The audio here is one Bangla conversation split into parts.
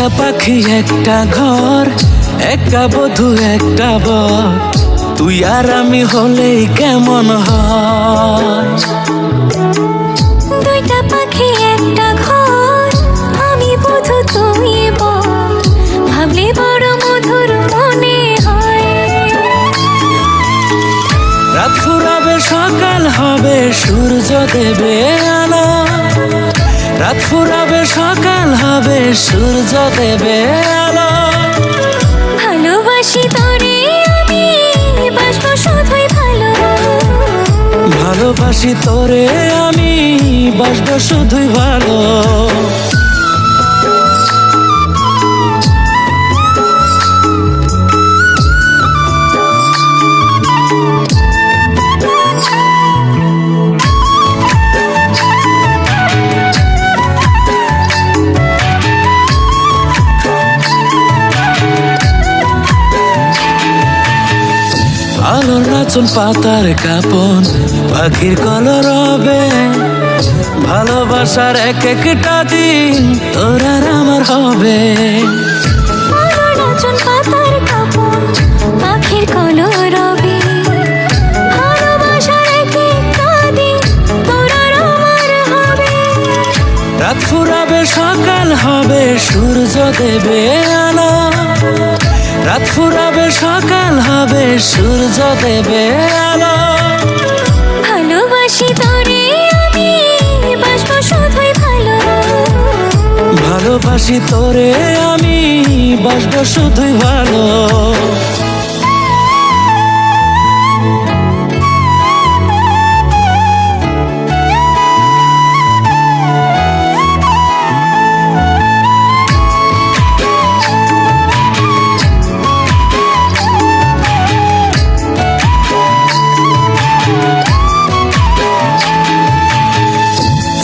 দুইটা পাখি একটা ঘর একটা বধু একটা বর। তুই আর আমি হলেই কেমন হয়? দুইটা পাখি একটা ঘর আমি বুধু তুই বল ভাবলে বড় মধুর মনে হয়। রাত ফুরাবে সকাল হবে সূর্য দেবে রাত ফুরাবে সকাল হবে সূর্য দেবে আলো। ভালোবাসি তোরে আমি বাসবো শুধুই ভালো। ভালোবাসি তোরে আমি বাসবো শুধুই ভালো। আলোর নাচন পাতার কাপন পাখির কলর হবে। ভালোবাসার এক একটা দিন তোর আমার হবে। পাতার পাখির কলর রাত ফুরাবে সকাল হবে সূর্য দেবে আলো। রাত ফুরাবে সকাল হবে সূর্য দেবে আলো। ভালোবাসি তোরে আমি বাসবো শুধুই ভালো। ভালোবাসি তোরে আমি বাসবো শুধুই ভালো।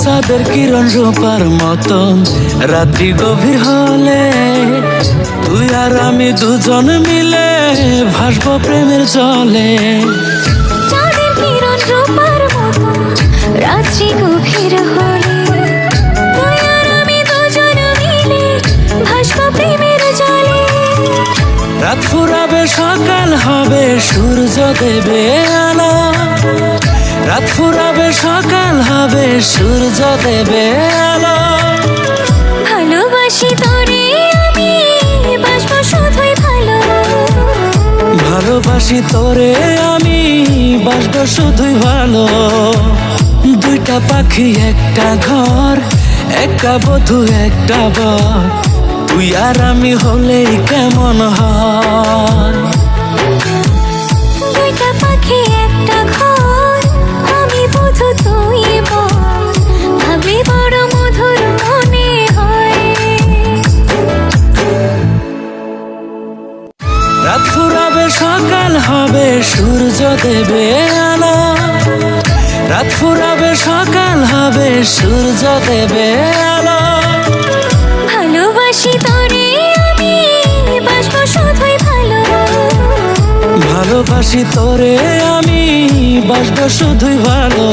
চাঁদের কিরণ রূপার মতন। রাত্রি গভীর হলে তুই আর আমি দুজন মিলে ভাসবো প্রেমের জলে। চাঁদের কিরণ রূপার রাত্রি গভীর হলে তুই আর আমি দুজন মিলে ভাসবো প্রেমের জলে। রাত ফুরাবে সকাল হবে সূর্য দেবে আলো। রাত ফুরাবে সকাল হবে সূর্য দেবে আলো। ভালোবাসি তোরে আমি বাসবো শুধুই ভালো। ভালোবাসি তোরে আমি বাসবো শুধুই ভালো। দুইটা পাখি একটা ঘর একটা বধু একটা বর। তুই আর আমি হলেই কেমন হয়? রাত ফুরাবে সকাল হবে সূর্য দেবে আলো। রাত ফুরাবে সকাল হবে সূর্য দেবে আলো। ভালোবাসি তোরে আমি বাসবো শুধুই ভালো। ভালোবাসি তোরে আমি বাসবো শুধুই ভালো।